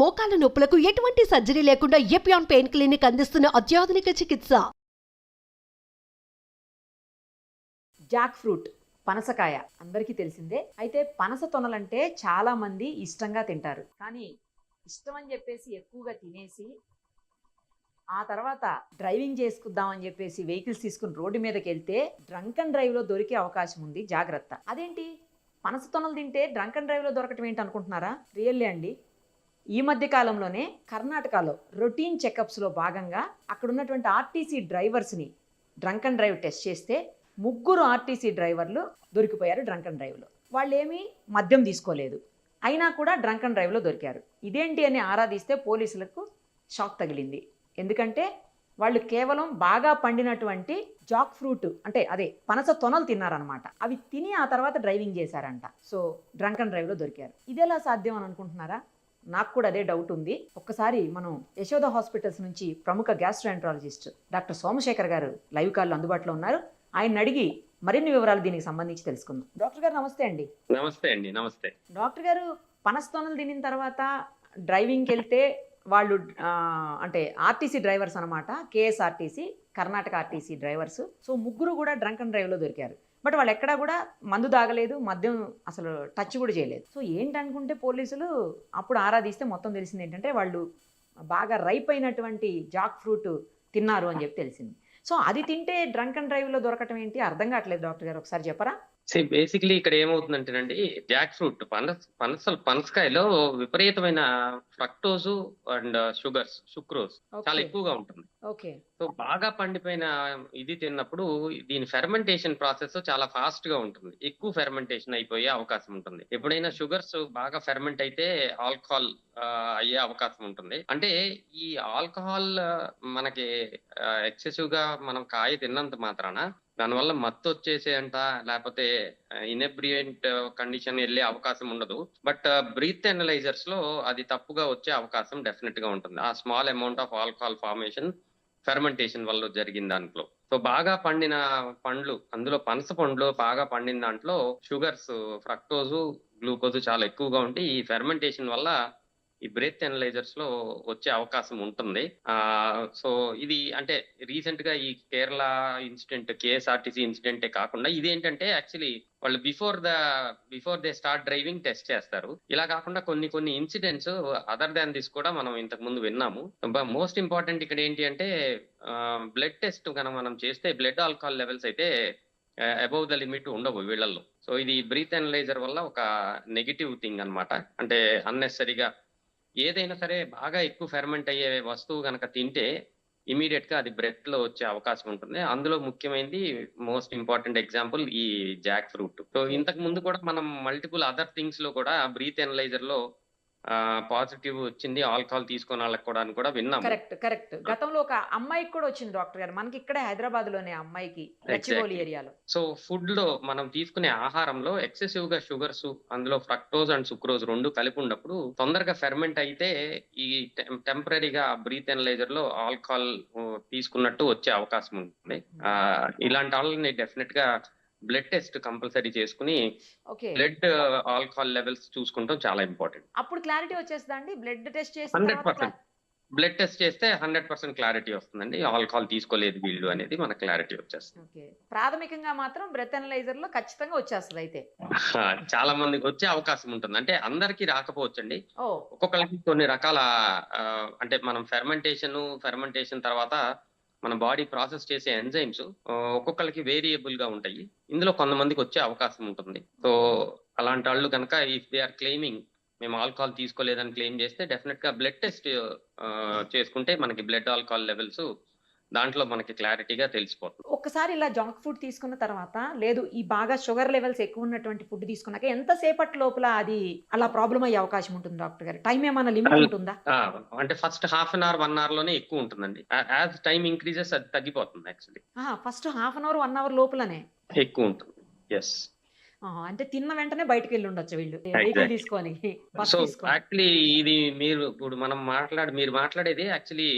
మోకాల నొప్పులకు ఎటువంటి సర్జరీ లేకుండా ఎపియాన్ పెయిన్ క్లినిక్ అందిస్తున్న అత్యాధునిక చికిత్స. జాక్ ఫ్రూట్ పనసకాయ అందరికీ తెలిసిందే. అయితే పనస తొనలంటే చాలా మంది ఇష్టంగా తింటారు. కానీ ఇష్టం అని చెప్పేసి ఎక్కువగా తినేసి ఆ తర్వాత డ్రైవింగ్ చేసుకుందామని చెప్పేసి వెహికల్స్ తీసుకుని రోడ్డు మీదకి వెళ్తే డ్రంక్ అండ్ డ్రైవ్లో దొరికే అవకాశం ఉంది. జాగ్రత్త. అదేంటి? పనస తొనలు తింటే డ్రంక్ అండ్ డ్రైవ్లో దొరకటం ఏంటి అనుకుంటున్నారా? రియల్లీ అండి. ఈ మధ్య కాలంలోనే కర్ణాటకలో రొటీన్ చెకప్స్లో భాగంగా అక్కడ ఉన్నటువంటి ఆర్టీసీ డ్రైవర్స్ని డ్రంక్ అండ్ డ్రైవ్ టెస్ట్ చేస్తే ముగ్గురు ఆర్టీసీ డ్రైవర్లు దొరికిపోయారు డ్రంక్ అండ్ డ్రైవ్లో. వాళ్ళు ఏమీ మద్యం తీసుకోలేదు. అయినా కూడా డ్రంక్ అండ్ డ్రైవ్లో దొరికారు. ఇదేంటి అని ఆరాధిస్తే పోలీసులకు షాక్ తగిలింది. ఎందుకంటే వాళ్ళు కేవలం బాగా పండినటువంటి జాక్ ఫ్రూట్ అంటే అదే పనస తొనలు తిన్నారనమాట అవి తిని ఆ తర్వాత డ్రైవింగ్ చేశారంట. సో డ్రంక్ అండ్ డ్రైవ్లో దొరికారు. ఇదెలా సాధ్యం అని అనుకుంటున్నారా? నాకు కూడా అదే డౌట్ ఉంది. ఒక్కసారి మనం యశోద హాస్పిటల్స్ నుంచి ప్రముఖ గ్యాస్ట్రాంట్రాలజిస్ట్ డాక్టర్ సోమశేఖర్ గారు లైవ్ కాల్లో అందుబాటులో ఉన్నారు. ఆయన అడిగి మరిన్ని వివరాలు దీనికి సంబంధించి తెలుసుకుందాం. డాక్టర్ గారు నమస్తే అండి. నమస్తే అండి నమస్తే. డాక్టర్ గారు పనస్తోనలు తినిన తర్వాత డ్రైవింగ్కి వెళ్తే వాళ్ళు అంటే ఆర్టీసీ డ్రైవర్స్ అనమాట KSRTC Karnataka RTC drivers. So ముగ్గురు కూడా డ్రంక్ అండ్ డ్రైవ్లో దొరికారు. బట్ వాళ్ళు ఎక్కడా కూడా మందు తాగలేదు మద్యం అసలు టచ్ కూడా చేయలేదు. సో ఏంటనుకుంటే పోలీసులు అప్పుడు ఆరాధిస్తే మొత్తం తెలిసింది ఏంటంటే వాళ్ళు బాగా రైప్ అయినటువంటి జాక్ ఫ్రూట్ తిన్నారు అని చెప్పి తెలిసింది. సో అది తింటే డ్రంక్ అండ్ డ్రైవ్లో దొరకటం ఏంటి? అర్థం కావట్లేదు డాక్టర్ గారు. ఒకసారి చెప్పరా? సే బేసిక్లీ ఇక్కడ ఏమవుతుందంటేనండి జాక్ ఫ్రూట్ పనస పనస పనసకాయలో విపరీతమైన ఫ్రక్టోజు అండ్ షుగర్స్ సుక్రోజ్ చాలా ఎక్కువగా ఉంటుంది. ఓకే సో బాగా పండిపోయిన ఇది తిన్నప్పుడు దీని ఫెర్మెంటేషన్ ప్రాసెస్ చాలా ఫాస్ట్గా ఉంటుంది. ఎక్కువ ఫెర్మెంటేషన్ అయిపోయే అవకాశం ఉంటుంది. ఎప్పుడైనా షుగర్స్ బాగా ఫెర్మెంట్ అయితే ఆల్కహాల్ అయ్యే అవకాశం ఉంటుంది. అంటే ఈ ఆల్కహాల్ మనకి ఎక్సెసివ్గా మనం కాయ తిన్నంత మాత్రాన దానివల్ల మత్తు వచ్చేసేంత లేకపోతే ఇనెబ్రియంట్ కండిషన్ వెళ్ళే అవకాశం ఉండదు. బట్ బ్రీత్ అనలైజర్స్లో అది తప్పుగా వచ్చే అవకాశం డెఫినెట్గా ఉంటుంది. ఆ small amount of alcohol formation fermentation వల్ల జరిగిన దాంట్లో. సో బాగా పండిన పండ్లు అందులో పనస పండ్లు బాగా పండిన దాంట్లో షుగర్స్ ఫ్రక్టోజు గ్లూకోజ్ చాలా ఎక్కువగా ఉంటే ఈ ఫెర్మెంటేషన్ వల్ల ఈ బ్రెత్ అనలైజర్స్లో వచ్చే అవకాశం ఉంటుంది. ఆ సో ఇది అంటే రీసెంట్గా ఈ కేరళ ఇన్సిడెంట్ కేఎస్ఆర్టీసీ ఇన్సిడెంటే కాకుండా ఇదేంటంటే యాక్చువల్లీ వాళ్ళు before the before they start driving test చేస్తారు. ఇలా కాకుండా కొన్ని కొన్ని ఇన్సిడెంట్స్ అదర్ దాన్ దిస్ కూడా మనం ఇంతకు ముందు విన్నాము. మోస్ట్ ఇంపార్టెంట్ ఇక్కడ ఏంటి అంటే బ్లడ్ టెస్ట్ కనుక మనం చేస్తే బ్లడ్ ఆల్కహాల్ లెవెల్స్ అయితే అబౌవ్ ద లిమిట్ ఉండవు వీళ్ళల్లో. సో ఇది బ్రీత్ అనలైజర్ వల్ల ఒక నెగిటివ్ థింగ్ అన్నమాట. అంటే అన్నెసరిగా ఏదైనా సరే బాగా ఎక్కువ ఫెర్మెంట్ అయ్యే వస్తువు కనుక తింటే ఇమీడియట్గా అది బ్రెత్లో వచ్చే అవకాశం ఉంటుంది. అందులో ముఖ్యమైనది మోస్ట్ ఇంపార్టెంట్ ఎగ్జాంపుల్ ఈ జాక్ ఫ్రూట్. సో ఇంతకు ముందు కూడా మనం మల్టిపుల్ అదర్ థింగ్స్లో కూడా బ్రీత్ ఎనలైజర్లో పాజిటివ్ వచ్చింది ఆల్కహాల్ తీసుకున్న వాళ్ళకి కూడా అని కూడా విన్నాము. Correct correct. గతంలో ఒక అమ్మాయికి కూడా వచ్చింది డాక్టర్ గారు. మనకి ఇక్కడే హైదరాబాద్లోనే అమ్మాయికి ఏరియాలో. సో ఫుడ్లో మనం తీసుకునే ఆహారంలో ఎక్సెసివ్గా షుగర్స్ అందులో ఫ్రక్టోజ్ అండ్ సుక్రోజ్ రెండు కలిపి ఉన్నప్పుడు తొందరగా ఫెర్మెంట్ అయితే ఈ టెంపరీగా బ్రీత్ అనలైజర్లో ఆల్కహాల్ తీసుకున్నట్టు వచ్చే అవకాశం ఉంటుంది ఆ, ఇలాంటి వాళ్ళని డెఫినెట్గా బ్లడ్ టెస్ట్ కంపల్సరీ చేసుకుని బ్లడ్ ఆల్కహాల్ లెవెల్స్ చూసుకుంటాం చాలా ఇంపార్టెంట్ అప్పుడు క్లారిటీ వచ్చేస్తుందా అండి? బ్లడ్ టెస్ట్ చేసిన హండ్రెడ్ పర్సెంట్ బ్లడ్ టెస్ట్ చేస్తే హండ్రెడ్ పర్సెంట్ క్లారిటీ వస్తుందండి. ఆల్కహాల్ తీసుకోలేదు వీళ్ళు అనేది మన క్లారిటీ వచ్చేస్తుంది. ప్రాథమికంగా మాత్రం బ్రెత్ అనలైజర్లో ఖచ్చితంగా వచ్చేస్తుంది అయితే. చాలా మందికి వచ్చే అవకాశం ఉంటుంది. అంటే అందరికీ రాకపోవచ్చండి. ఒక్కొక్కరికి కొన్ని రకాల అంటే మనం ఫెర్మెంటేషన్ ఫెర్మెంటేషన్ తర్వాత మన బాడీ ప్రాసెస్ చేసే ఎంజైమ్స్ ఒక్కొక్కరికి వేరియబుల్గా ఉంటాయి. ఇందులో కొంతమందికి వచ్చే అవకాశం ఉంటుంది. సో అలాంటి వాళ్ళు కనుక ఇఫ్ దే ఆర్ క్లెయిమింగ్ మేము ఆల్కహాల్ తీసుకోలేదని క్లెయిమ్ చేస్తే డెఫినెట్గా బ్లడ్ టెస్ట్ చేసుకుంటే మనకి బ్లడ్ ఆల్కహాల్ లెవెల్స్ దాంట్లో మనకి క్లారిటీగా తెలిసిపోతుంది. ఒక్కసారి ఇలా జంక్ ఫుడ్ తీసుకున్న తర్వాత లేదు ఈ బాగా షుగర్ లెవెల్స్ ఎక్కువ ఉన్నటువంటి ఫుడ్ తీసుకున్నాక ఎంత సేపటి లోపల అది అలా ప్రాబ్లం అయ్యే అవకాశం ఉంటుంది డాక్టర్ గారు? టైం ఏమైనా లిమిట్ ఉంటుందా? అంటే first half an hour one అవర్లోనే ఎక్కువ ఉంటుందండి. యాజ్ టైం ఇంక్రీజెస్ అది తగ్గిపోతుంది actually first half an hour one hour లోపలనే. ఎక్కువ ఉంటుంది ఎస్ అంటే తిన్న వెంటనే బయటకు వెళ్ళి. ఉండొచ్చు వీళ్ళు తీసుకొని సో యాక్చువల్లీ ఇది మీరు ఇప్పుడు మనం మాట్లాడి మీరు మాట్లాడేది యాక్చువల్లీ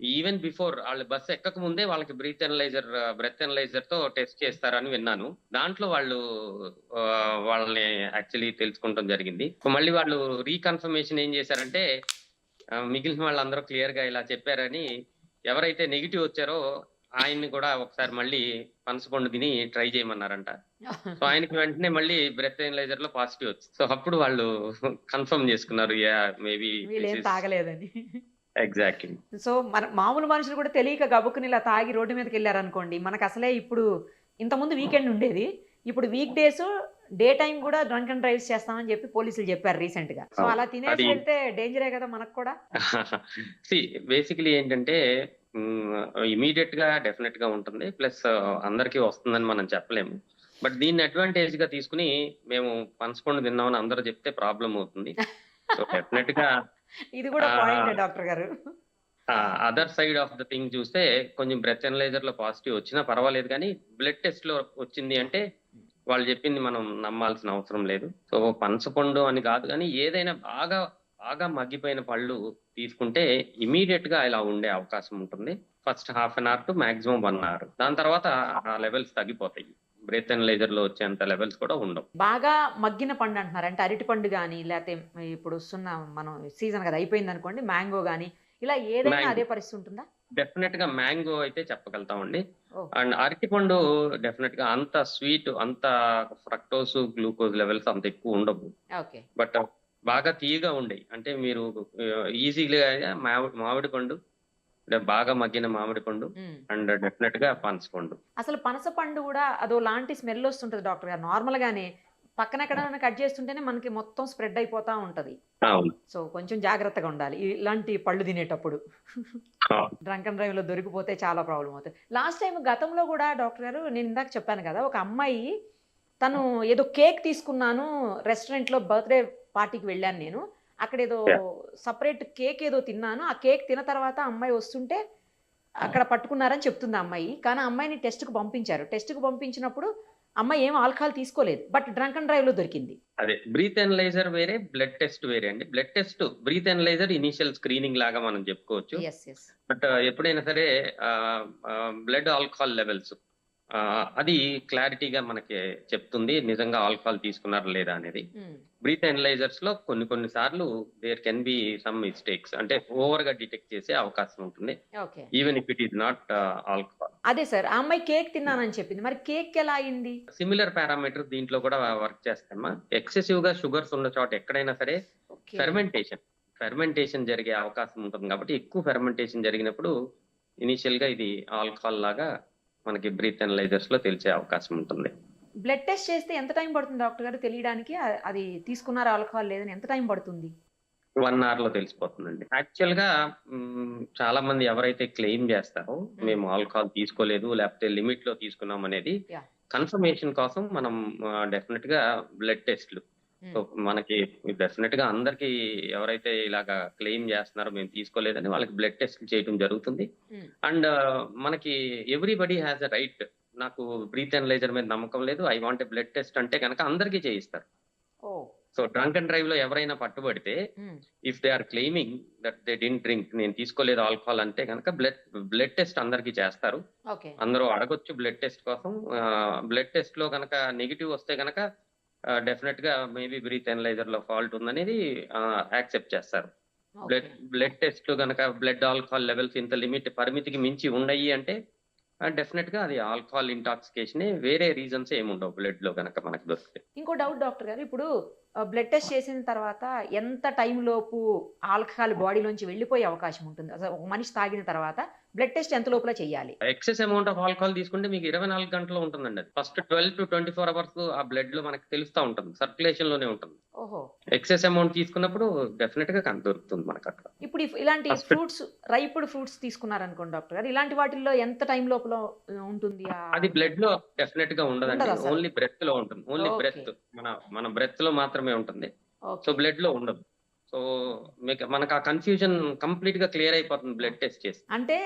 ఈవెన్ బిఫోర్ వాళ్ళు బస్సు ఎక్కక ముందే వాళ్ళకి బ్రీత్ అనలైజర్ బ్రెత్ అనలైజర్తో టెస్ట్ చేస్తారని విన్నాను. దాంట్లో వాళ్ళు వాళ్ళని యాక్చువల్లీ తెలుసుకుంటాం జరిగింది. మళ్ళీ వాళ్ళు రీకన్ఫర్మేషన్ ఏం చేశారంటే మిగిలిన వాళ్ళందరూ క్లియర్గా ఇలా చెప్పారని ఎవరైతే నెగిటివ్ వచ్చారో ఆయన్ని కూడా ఒకసారి మళ్ళీ పనసపండు తిని ట్రై చేయమన్నారంట. సో ఆయనకి వెంటనే మళ్ళీ బ్రెత్ ఎనలైజర్లో పాజిటివ్ వచ్చింది సో అప్పుడు వాళ్ళు కన్ఫర్మ్ చేసుకున్నారు యా మేబీ తాగలేదని. ఎగ్జాక్ట్లీ సో మన మామూలు మనుషులు కూడా తెలియక గబుక్కుని ఇలా తాగి రోడ్డు మీదకి వెళ్ళారనుకోండి మనకు అసలే ఇప్పుడు ఇంతకుముందు వీకెండ్ ఉండేది ఇప్పుడు వీక్ డేస్ డే టైం కూడా డ్రంక్ అండ్ డ్రైవ్స్ చేస్తామని చెప్పి పోలీసులు చెప్పారు రీసెంట్గా సో అలా తినేసి వెళ్తే డేంజరే కదా మనకు కూడా. బేసికలీ ఏంటంటే ఇమీడియట్గా డెఫినెట్గా ఉంటుంది. ప్లస్ అందరికీ వస్తుందని మనం చెప్పలేము. బట్ దీన్ని అడ్వాంటేజ్గా తీసుకుని మేము పనసపండు తిన్నామని అందరూ చెప్తే ప్రాబ్లం అవుతుంది. సో డెఫినెట్గా ఇది కూడా డాక్టర్ గారు. Other side of the thing చూస్తే కొంచెం బ్రెత్ ఎనలైజర్లో పాజిటివ్ వచ్చినా పర్వాలేదు కానీ బ్లడ్ టెస్ట్లో వచ్చింది అంటే వాళ్ళు చెప్పింది మనం నమ్మాల్సిన అవసరం లేదు. సో పనసపండు అని కాదు కానీ ఏదైనా బాగా బాగా మగ్గిపోయిన పళ్ళు తీసుకుంటే ఇమీడియట్గా ఇలా ఉండే అవకాశం ఉంటుంది. First half an hour to maximum one hour దాని తర్వాత ఆ లెవెల్స్ తగ్గిపోతాయి. బ్రెత్ ఎనలైజర్లో వచ్చేంత లెవెల్స్ కూడా ఉండవు. బాగా మగ్గిన పండు అంటున్నారు. అంటే అరటి పండు కానీ లేకపోతే ఇప్పుడు వస్తున్న మనం సీజన్ కదా అయిపోయింది అనుకోండి మ్యాంగో కానీ ఇలా ఏదైనా. అదే పరిస్థితి ఉంటుందా? డెఫినెట్గా మ్యాంగో అయితే చెప్పగలుగుతామండి. అండ్. అరటిపండు డెఫినెట్గా అంత స్వీట్ అంత ఫ్రక్టోస్ గ్లూకోజ్ లెవెల్స్ అంత ఎక్కువ ఉండవు. బట్ బాగా తీయగా ఉండేవి అంటే మీరు ఈజీగా మామిడి మామిడి పండు బాగా మగ్గిన మామిడి పండు అండ్ డెఫినెట్గా పనస పండు. అసలు పనస పండు కూడా అదో లాంటి స్మెల్ వస్తుంటది డాక్టర్ గారు. నార్మల్ గానే పక్కన ఎక్కడైనా కట్ చేస్తుంటేనే మనకి మొత్తం స్ప్రెడ్ అయిపోతా ఉంటది. సో కొంచెం జాగ్రత్తగా ఉండాలి. ఇలాంటి పళ్ళు తినేటప్పుడు. డ్రంక్ అండ్ డ్రైవ్లో దొరికిపోతే చాలా ప్రాబ్లం అవుతుంది. లాస్ట్ టైం గతంలో కూడా డాక్టర్ గారు నేను ఇందాక చెప్పాను కదా ఒక అమ్మాయి తను ఏదో కేక్ తీసుకున్నాను రెస్టారెంట్లో బర్త్డే పార్టీకి వెళ్ళాను నేను. అక్కడ ఏదో. సపరేట్ కేక్ ఏదో తిన్నాను. ఆ కేక్ తిన్న తర్వాత అమ్మాయి వస్తుంటే అక్కడ పట్టుకున్నారని చెప్తుంది అమ్మాయి. కానీ అమ్మాయిని టెస్ట్కి పంపించారు. టెస్ట్కి పంపించినప్పుడు అమ్మాయి ఏం ఆల్కహాల్ తీసుకోలేదు. బట్ డ్రంక్ అండ్ డ్రైవ్లో దొరికింది. అదే బ్రీత్ ఎనలైజర్ వేరే బ్లడ్ టెస్ట్ వేరే అండి. Blood test breath analyser initial screening లాగా మనం చెప్పుకోవచ్చు. బట్ ఎప్పుడైనా సరే బ్లడ్ ఆల్కహాల్ లెవెల్స్. అది క్లారిటీగా మనకి చెప్తుంది నిజంగా ఆల్కహాల్ తీసుకున్నారా లేదా అనేది. బ్రీత్ ఎనలైజర్స్లో కొన్ని కొన్ని సార్లు there can be some mistakes అంటే ఓవర్గా డిటెక్ట్ చేసే అవకాశం ఉంటుంది. Even if it is not alcohol. అదే సార్ ఆ అమ్మాయి కేక్ తిన్నానని చెప్పింది. మరి కేక్ ఎలా అయింది? సిమిలర్ పారామీటర్ దీంట్లో కూడా వర్క్ చేస్తామా? ఎక్సెసివ్గా షుగర్స్ ఉన్న చోట ఎక్కడైనా సరే ఫెర్మెంటేషన్ ఫెర్మెంటేషన్ జరిగే అవకాశం ఉంటుంది కాబట్టి ఎక్కువ ఫెర్మెంటేషన్ జరిగినప్పుడు ఇనిషియల్గా ఇది ఆల్కహాల్ లాగా మనకి బ్రీత్ అనలైజర్స్లో తెలిసే అవకాశం ఉంటుంది. బ్లడ్ టెస్ట్ చేస్తే ఎంత టైం పడుతుంది డాక్టర్ గారు తెలియడానికి? అది తీసుకున్నారా ఆల్కహాల్ లేదని ఎంత టైం పడుతుంది? వన్ అవర్లో తెలిసిపోతుందండి. యాక్చువల్గా చాలా మంది ఎవరైతే క్లెయిమ్ చేస్తారో మేము. ఆల్కహాల్ తీసుకోలేదు లేకపోతే లిమిట్లో తీసుకున్నాం అనేది. కన్ఫర్మేషన్ కోసం మనం డెఫినెట్గా బ్లడ్ టెస్ట్లు సో మనకి డెఫినెట్గా అందరికి ఎవరైతే ఇలాగా క్లెయిమ్ చేస్తున్నారో మేము తీసుకోలేదని వాళ్ళకి బ్లడ్ టెస్ట్ చేయడం జరుగుతుంది. అండ్ మనకి ఎవ్రీబడి హ్యాస్ అ రైట్. నాకు బ్రీత్ అనలైజర్ మీద నమ్మకం లేదు. ఐ వాంట్ బ్లడ్ టెస్ట్ అంటే కనుక అందరికీ చేయిస్తారు. సో డ్రంక్ అండ్ డ్రైవ్లో ఎవరైనా పట్టుబడితే if they are claiming that they didn't drink నేను తీసుకోలేదు ఆల్కహాల్ అంటే కనుక బ్లడ్ బ్లడ్ టెస్ట్ అందరికీ చేస్తారు. అందరూ అడగొచ్చు బ్లడ్ టెస్ట్ కోసం. బ్లడ్ టెస్ట్లో కనుక నెగిటివ్ వస్తే కనుక డెఫినెట్గా మేబీ బ్రీత్ ఎనలైజర్లో ఫాల్ట్ ఉందనేది యాక్సెప్ట్ చేస్తారు. బ్లడ్ బ్లడ్ టెస్ట్ కనుక బ్లడ్ ఆల్కహాల్ లెవెల్స్ ఇంత లిమిట్ పరిమితికి మించి ఉన్నాయి అంటే డెఫినెట్గా అది ఆల్కహాల్ ఇంటాక్సికేషన్ వేరే రీజన్స్ ఏమి ఉండవు బ్లడ్లో కనుక మనకు దొరికితే. ఇంకో డౌట్ డాక్టర్ గారు ఇప్పుడు బ్లడ్ టెస్ట్ చేసిన తర్వాత ఎంత టైం లోపు ఆల్కహాల్ బాడీలోంచి వెళ్ళిపోయే అవకాశం ఉంటుంది? అసలు ఒక మనిషి తాగిన తర్వాత బ్లడ్ టెస్ట్ ఎంత లోపల చేయాలి ఎక్సెస్ అమౌంట్ ఆఫ్ ఆల్కహాల్ తీసుకుంటే మీకు ఇరవై నాలుగు గంటలు ఉంటుందండి. అది first twelve to twenty four hours ఆ బ్లడ్లో మనకి తెలుస్తా ఉంటుంది. సర్క్యులేషన్లోనే ఉంటుంది. ఓహో. ఎక్సెస్ అమౌంట్ తీసుకున్నప్పుడు డెఫినెట్గా దొరుకుతుంది మనకు అక్కడ. ఇప్పుడు ఇలాంటి ఫ్రూట్స్ రైపుడ్ ఫ్రూట్స్ తీసుకున్నారనుకోండి డాక్టర్ గారు ఇలాంటి వాటిల్లో ఎంత టైం లోపల ఉంటుంది అది బ్లడ్లో డెఫినెట్గా ఉండదండి? ఓన్లీ బ్రెత్లో ఉంటుంది. ఓన్లీ. బ్రెత్. మన మన బ్రెత్లో మాత్రమే ఉంటుంది. సో బ్లడ్లో ఉండదు. సో మీకు మనకు ఆ కన్ఫ్యూజన్ కంప్లీట్గా క్లియర్ అయిపోతుంది బ్లడ్ టెస్ట్ చేసి. అంటే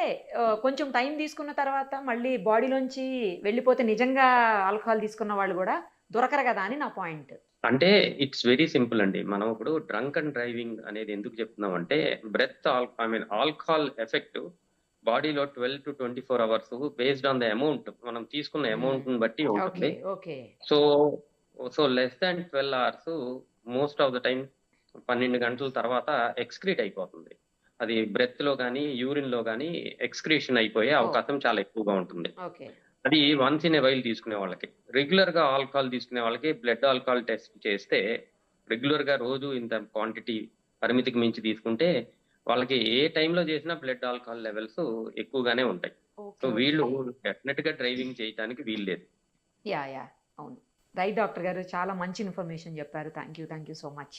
కొంచెం టైం తీసుకున్న తర్వాత మళ్ళీ బాడీలోంచి వెళ్ళిపోతే నిజంగా ఆల్కహాల్ తీసుకున్న వాళ్ళు కూడా దొరకరు కదా అని నా పాయింట్ అంటే ఇట్స్ వెరీ సింపుల్ అండి. మనం ఇప్పుడు డ్రంక్ అండ్ డ్రైవింగ్ అనేది ఎందుకు చెప్తున్నాం అంటే breath I mean alcohol effect బాడీలో twelve to twenty four hours based on the amount మనం తీసుకున్న అమౌంట్ని బట్టి ఉంటుంది. Okay. So so less than twelve hours most of the time పన్నెండు గంటల తర్వాత ఎక్స్క్రీట్ అయిపోతుంది. అది బ్రెత్లో కానీ యూరిన్లో కానీ ఎక్స్క్రీషన్ అయిపోయే అవకాశం చాలా ఎక్కువగా ఉంటుంది. అది వన్స్ ఇన్ ఏ వైల్ తీసుకునే వాళ్ళకి. రెగ్యులర్గా ఆల్కహాల్ తీసుకునే వాళ్ళకి బ్లడ్ ఆల్కహాల్ టెస్ట్ చేస్తే రెగ్యులర్గా రోజు ఇంత క్వాంటిటీ పరిమితికి మించి తీసుకుంటే వాళ్ళకి ఏ టైంలో చేసినా బ్లడ్ ఆల్కహాల్ లెవెల్స్ ఎక్కువగానే ఉంటాయి. సో వీళ్ళు డెఫినెట్గా డ్రైవింగ్ చేయడానికి వీల్లేదు యా యా. అవును. రైట్ డాక్టర్ గారు చాలా మంచి ఇన్ఫర్మేషన్ చెప్పారు. Thank you thank you so much.